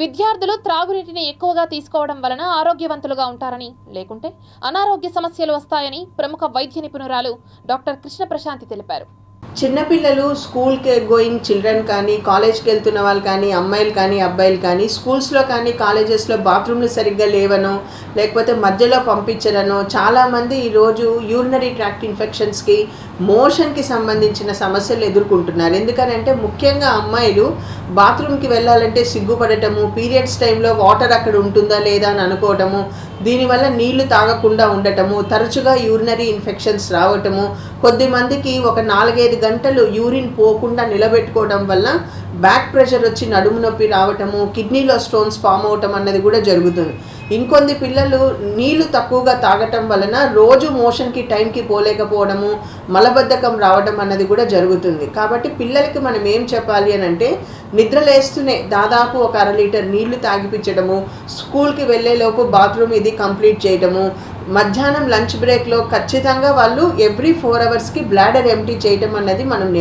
విద్యార్థులు త్రాగునీటిని ఎక్కువగా తీసుకోవడం వలన ఆరోగ్యవంతులుగా ఉంటారని లేకుంటే అనారోగ్య సమస్యలు వస్తాయని ప్రముఖ వైద్య నిపుణురాలు డాక్టర్ కృష్ణ ప్రశాంతి తెలిపారు. చిన్నపిల్లలు స్కూల్కి గోయింగ్ చిల్డ్రన్ కానీ కాలేజ్కి వెళ్తున్న వాళ్ళు కానీ అమ్మాయిలు కానీ అబ్బాయిలు కానీ స్కూల్స్లో కానీ కాలేజెస్లో బాత్రూమ్లు సరిగ్గా లేవనో లేకపోతే మధ్యలో పంపించరనో చాలామంది ఈరోజు యూరినరీ ట్రాక్ట్ ఇన్ఫెక్షన్స్కి మోషన్కి సంబంధించిన సమస్యలు ఎదుర్కొంటున్నారు. ఎందుకనంటే ముఖ్యంగా అమ్మాయిలు బాత్రూమ్కి వెళ్ళాలంటే సిగ్గుపడటము పీరియడ్స్ టైంలో వాటర్ అక్కడ ఉంటుందా లేదా అని అనుకోవటము దీనివల్ల నీళ్ళు తాగకుండా ఉండటము తరచుగా యూరినరీ ఇన్ఫెక్షన్స్ రావటము కొద్ది మందికి ఒక నాలుగైదు గంటలు యూరిన్ పోకుండా నిలబెట్టుకోవడం వల్ల బ్యాక్ ప్రెషర్ వచ్చి నడుము నొప్పి రావటము కిడ్నీలో స్టోన్స్ ఫామ్ అవటం అన్నది కూడా జరుగుతుంది. ఇంకొంది పిల్లలు నీళ్ళు తక్కువగా తాగటం వలన రోజు మోషన్కి టైంకి పోలేకపోవడము మలబద్ధకం రావడం అన్నది కూడా జరుగుతుంది. కాబట్టి పిల్లలకి మనం ఏం చెప్పాలి అని అంటే నిద్రలేస్తూనే దాదాపు ఒక అర లీటర్ నీళ్ళు తాగిపించడము స్కూల్కి వెళ్ళేలోపు బాత్రూమ్ ఇది కంప్లీట్ చేయడము మధ్యాహ్నం లంచ్ బ్రేక్లో ఖచ్చితంగా వాళ్ళు ఎవ్రీ ఫోర్ అవర్స్కి బ్లాడర్ ఎంటీ చేయటం అన్నది మనం